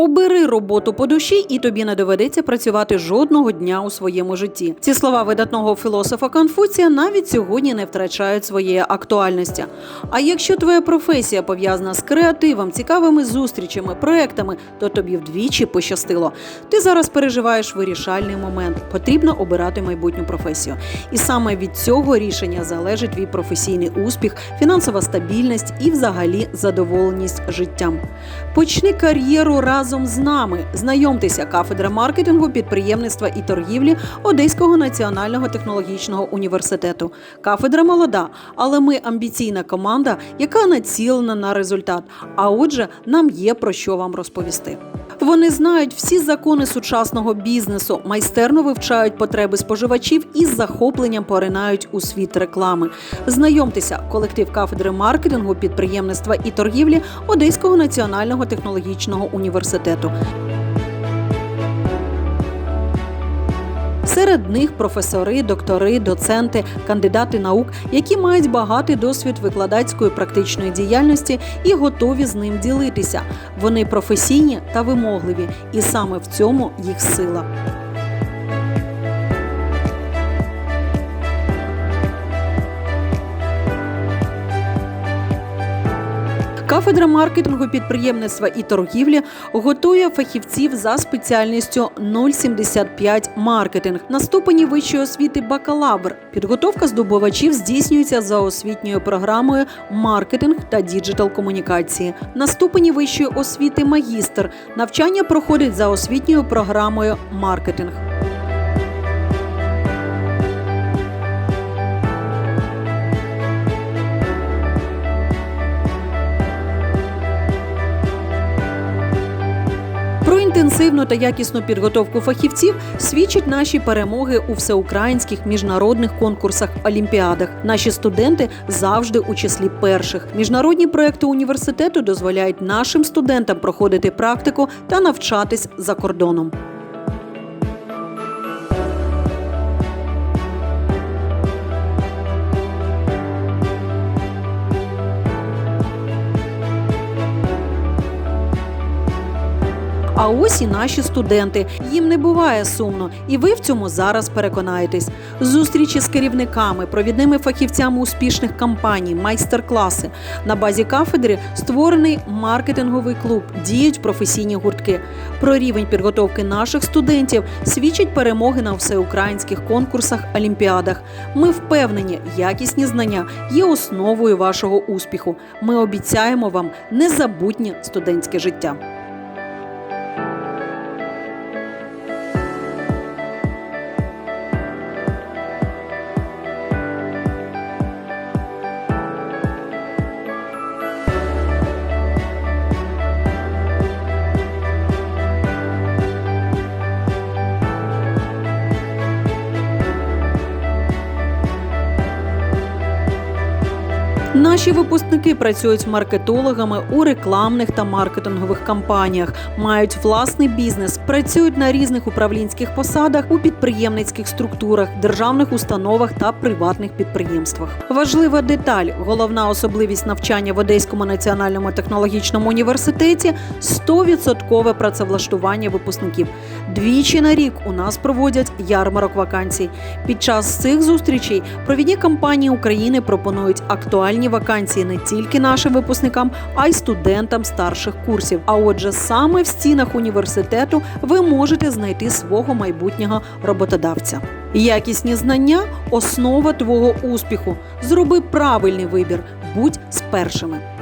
Обери роботу по душі, і тобі не доведеться працювати жодного дня у своєму житті. Ці слова видатного філософа Конфуція навіть сьогодні не втрачають своєї актуальності. А якщо твоя професія пов'язана з креативом, цікавими зустрічами, проектами, то тобі вдвічі пощастило. Ти зараз переживаєш вирішальний момент. Потрібно обирати майбутню професію. І саме від цього рішення залежить твій професійний успіх, фінансова стабільність і, взагалі, задоволеність життям. Почни кар'єру разом з нами. Знайомтеся, кафедра маркетингу, підприємництва і торгівлі Одеського національного технологічного університету. Кафедра молода, але ми амбіційна команда, яка націлена на результат. А отже, нам є про що вам розповісти. Вони знають всі закони сучасного бізнесу, майстерно вивчають потреби споживачів і з захопленням поринають у світ реклами. Знайомтеся, колектив кафедри маркетингу, підприємництва і торгівлі Одеського національного технологічного університету. Серед них професори, доктори, доценти, кандидати наук, які мають багатий досвід викладацької практичної діяльності і готові з ним ділитися. Вони професійні та вимогливі, і саме в цьому їх сила. Кафедра маркетингу, підприємництва і торгівлі готує фахівців за спеціальністю 075 маркетинг на ступені вищої освіти бакалавр. Підготовка здобувачів здійснюється за освітньою програмою маркетинг та діджитал комунікації. На ступені вищої освіти магістр навчання проходить за освітньою програмою маркетинг. Інтенсивну та якісну підготовку фахівців свідчать наші перемоги у всеукраїнських міжнародних конкурсах олімпіадах. Наші студенти завжди у числі перших. Міжнародні проекти університету дозволяють нашим студентам проходити практику та навчатись за кордоном. А ось і наші студенти. Їм не буває сумно, і ви в цьому зараз переконаєтесь. Зустрічі з керівниками, провідними фахівцями успішних компаній, майстер-класи. На базі кафедри створений маркетинговий клуб, діють професійні гуртки. Про рівень підготовки наших студентів свідчать перемоги на всеукраїнських конкурсах, олімпіадах. Ми впевнені, якісні знання є основою вашого успіху. Ми обіцяємо вам незабутнє студентське життя. Наші випускники працюють маркетологами у рекламних та маркетингових кампаніях, мають власний бізнес, працюють на різних управлінських посадах у підприємницьких структурах, державних установах та приватних підприємствах. Важлива деталь, головна особливість навчання в Одеському національному технологічному університеті 100% працевлаштування випускників. Двічі на рік у нас проводять ярмарок вакансій. Під час цих зустрічей провідні компанії України пропонують актуальні вакансії не тільки нашим випускникам, а й студентам старших курсів. А отже, саме в стінах університету ви можете знайти свого майбутнього роботодавця. Якісні знання основа твого успіху. Зроби правильний вибір, будь з першими.